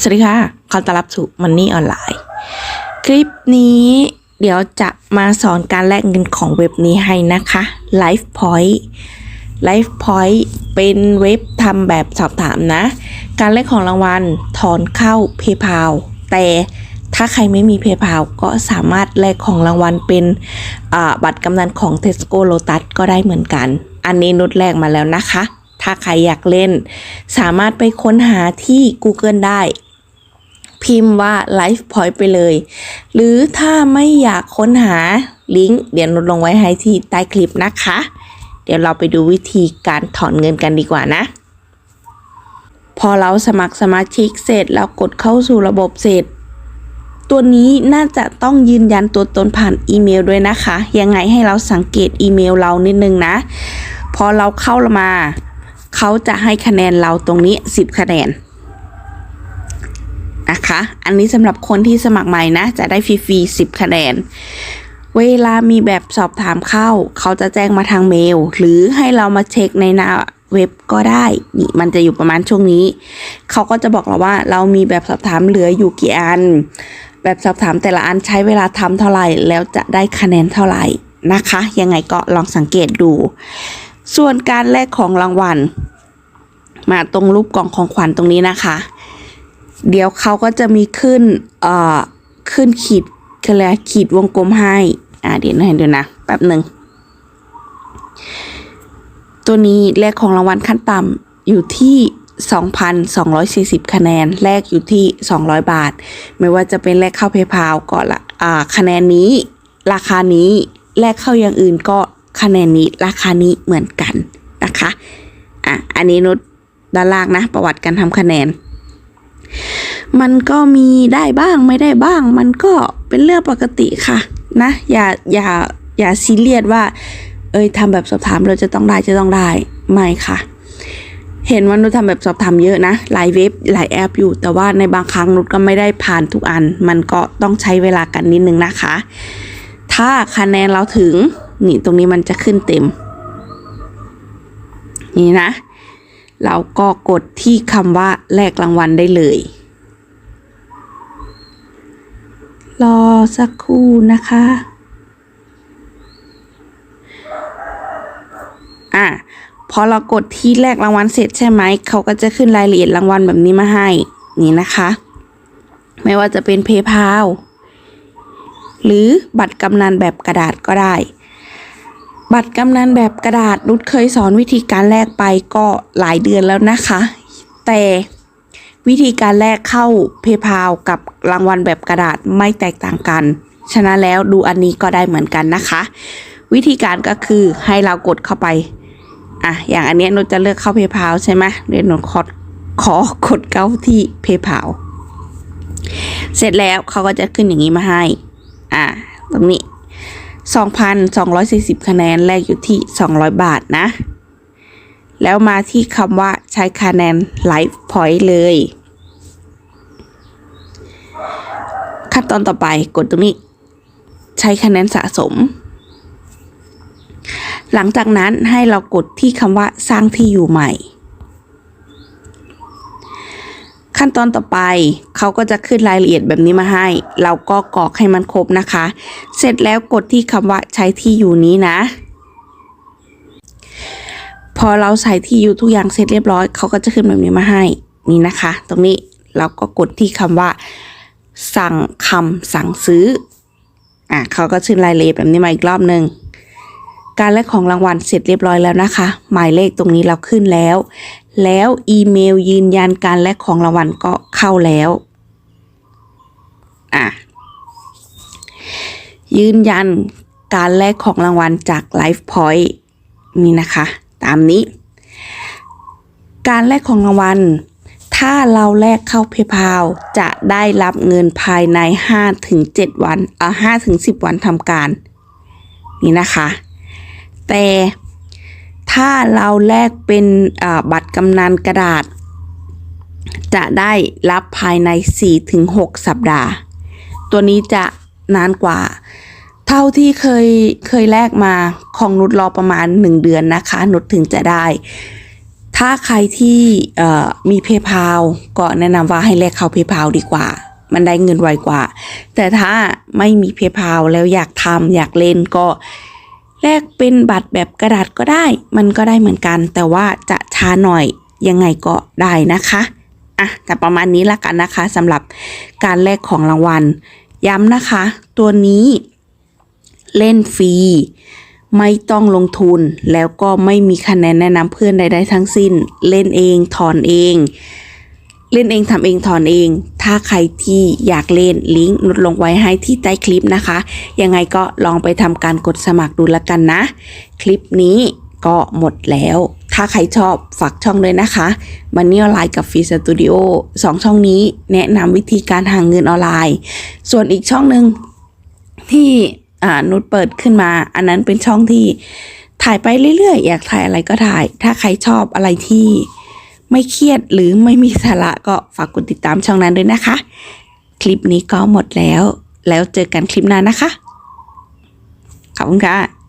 สวัสดีค่ะ ขอต้อนรับสู่มันนี่ออนไลน์ คลิปนี้เดี๋ยวจะมาสอนการแลกเงินของเว็บนี้ให้นะคะ Life Point Life Point เป็นเว็บทำแบบสอบถามนะ การแลกของรางวัลถอนเข้า PayPal แต่ถ้าใครไม่มี PayPal ก็สามารถแลกของรางวัลเป็นบัตรกำนันของ Tesco Lotus ก็ได้เหมือนกัน อันนี้นุชแลกมาแล้วนะคะถ้าใครอยากเล่น สามารถไปค้นหาที่ Google ได้ พิมพ์ว่า Life Point ไปเลย หรือถ้าไม่อยากค้นหาลิงก์เดี๋ยวนุชลงไว้ให้ที่ใต้คลิปนะคะ เดี๋ยวเราไปดูวิธีการถอนเงินกันดีกว่านะ พอเราสมัครสมาชิกเสร็จแล้วกดเข้าสู่ระบบเสร็จ ตัวนี้น่าจะต้องยืนยันตัวตนผ่านอีเมลด้วยนะคะ ยังไงให้เราสังเกตอีเมลเรานิดนึงนะ พอเราเข้ามา เขาจะให้คะแนนเราตรงนี้ 10 คะแนน นะคะ อันนี้สำหรับคนที่สมัครใหม่นะ จะได้ฟรีๆ10 คะแนน เวลามีแบบสอบถามเข้า เขาจะแจ้งมาทางเมล หรือให้เรามาเช็คในหน้าเว็บก็ได้นี่มันจะอยู่ประมาณช่วงนี้ เขาก็จะบอกเราว่าเรามีแบบสอบถามเหลืออยู่กี่อัน แบบสอบถามแต่ละอันใช้เวลาทำเท่าไหร่ แล้วจะได้คะแนนเท่าไหร่นะคะ ยังไงก็ลองสังเกตดู ส่วนการแลกของรางวัล มาตรงรูปกล่องของขวัญตรงนี้นะคะ เดี๋ยวเขาก็จะมีขึ้นเอ่อขึ้นขีดคืออะไรขีดวงกลมให้ อ่าเดี๋ยวนะเดี๋ยวนะแป๊บหนึ่ง ตัวนี้แลกของรางวัลขั้นต่ำอยู่ที่ 2,240 คะแนน แลกอยู่ที่ 200 บาท ไม่ว่าจะเป็นแลกเข้าเพย์พาก็ละอ่าคะแนนนี้ ราคานี้ แลกเข้าอย่างอื่นก็คะแนนนี้ ราคานี้เหมือนกันนะคะ อะ อันนี้นุชด้านล่างนะ ประวัติการทำคะแนน มันก็มีได้บ้างไม่ได้บ้าง มันก็เป็นเรื่องปกติค่ะ นะ อย่าอย่าอย่าซีเรียสว่า เอ้ยทำแบบสอบถามเราจะต้องได้จะต้องได้ไม่ค่ะ เห็นว่านุชทำแบบสอบถามเยอะนะหลายเว็บหลายแอปอยู่ แต่ว่าในบางครั้งนุชก็ไม่ได้ผ่านทุกอัน มันก็ต้องใช้เวลากันนิดนึงนะคะ ถ้าคะแนนเราถึงนี่ตรงนี้มันจะขึ้นเต็ม นี่นะ เราก็กดที่คำว่าแลกรางวัลได้เลย รอสักครู่นะคะ อะพอเรากดที่แลกรางวัลเสร็จใช่ไหม เขาก็จะขึ้นรายละเอียดรางวัลแบบนี้มาให้ นี่นะคะ ไม่ว่าจะเป็น PayPal หรือบัตรกำนันแบบกระดาษก็ได้ บัตรกำนันแบบกระดาษนุชเคยสอนวิธีการแลกไปก็หลายเดือนแล้วนะคะ แต่วิธีการแลกเข้า PayPal กับรางวัลแบบกระดาษไม่แตกต่างกันฉะนั้นแล้วดูอันนี้ก็ได้เหมือนกันนะคะ วิธีการก็คือให้เรากดเข้าไปอะอย่างอันนี้นุชจะเลือกเข้า PayPal ใช่ไหมเดี๋ยวนุชขอขอกดเข้าที่ PayPal เสร็จแล้วเขาก็จะขึ้นอย่างนี้มาให้ อะตรงนี้ 2,240 คะแนนแลกอยู่ที่ 200 บาทนะ แล้วมาที่คำว่าใช้คะแนน Life Point เลย ขั้นตอนต่อไปกดตรงนี้ ใช้คะแนนสะสม หลังจากนั้นให้เรากดที่คำว่าสร้างที่อยู่ใหม่ ขั้นตอนต่อไปเขาก็จะขึ้นรายละเอียดแบบนี้มาให้ เราก็กรอกให้มันครบนะคะ เสร็จแล้วกดที่คำว่าใช้ที่อยู่นี้นะ พอเราใส่ที่อยู่ทุกอย่างเสร็จเรียบร้อยเขาก็จะขึ้นแบบนี้มาให้นี่นะคะ ตรงนี้เราก็กดที่คำว่า สั่งคำสั่งซื้ออะเขาก็ขึ้นรายละเอียดแบบนี้มาอีกรอบหนึ่งการแลกของรางวัลเสร็จเรียบร้อยแล้วนะคะ หมายเลขตรงนี้เราขึ้นแล้ว แล้วอีเมลยืนยันการแลกของรางวัลก็เข้าแล้วอะยืนยันการแลกของรางวัลจาก Life Point นี่นะคะ ตามนี้ การแลกของรางวัล ถ้าเราแลกเข้า PayPal จะได้รับเงินภายใน 5-7 วันเอ่อ5-10 วันทำการ นี่นะคะ แต่ ถ้าเราแลกเป็นบัตรกำนันกระดาษ จะได้รับภายใน 4-6 สัปดาห์ ตัวนี้จะนานกว่า เท่าที่เคยเคยแลกมาของนุชรอประมาณ 1 เดือนนะคะนุชถึงจะได้ ถ้าใครที่มีเพย์พาก็แนะนำว่าให้แลกเข้าเพย์พาดีกว่ามันได้เงินไวกว่า แต่ถ้าไม่มีเพย์พาแล้วอยากทำอยากเล่นก็ แลกเป็นบัตรแบบกระดาษก็ได้ มันก็ได้เหมือนกัน แต่ว่าจะช้าหน่อยยังไงก็ได้นะคะอะแต่ประมาณนี้ละกันนะคะสำหรับการแลกของรางวัล ย้ำนะคะ ตัวนี้เล่นฟรีไม่ต้องลงทุนแล้วก็ไม่มีคะแนนแนะนำเพื่อนใดๆทั้งสิ้น เล่นเองถอนเอง เล่นเองทำเองถอนเอง ถ้าใครที่อยากเล่นลิงก์นุดลงไว้ให้ที่ใต้คลิปนะคะ ยังไงก็ลองไปทำการกดสมัครดูละกันนะ คลิปนี้ก็หมดแล้ว ถ้าใครชอบฝากช่องด้วยนะคะมันนี่ออนไลน์กับฟีสตูดิโอสองช่องนี้แนะนำวิธีการหาเงินออนไลน์ ส่วนอีกช่องหนึ่งที่นุชเปิดขึ้นมา อันนั้นเป็นช่องที่ถ่ายไปเรื่อยๆ อยากถ่ายอะไรก็ถ่าย ถ้าใครชอบอะไรที่ ไม่เครียดหรือไม่มีสาระก็ฝากกดติดตามช่องนั้นด้วยนะคะ คลิปนี้ก็หมดแล้ว แล้วเจอกันคลิปหน้านะคะ ขอบคุณค่ะ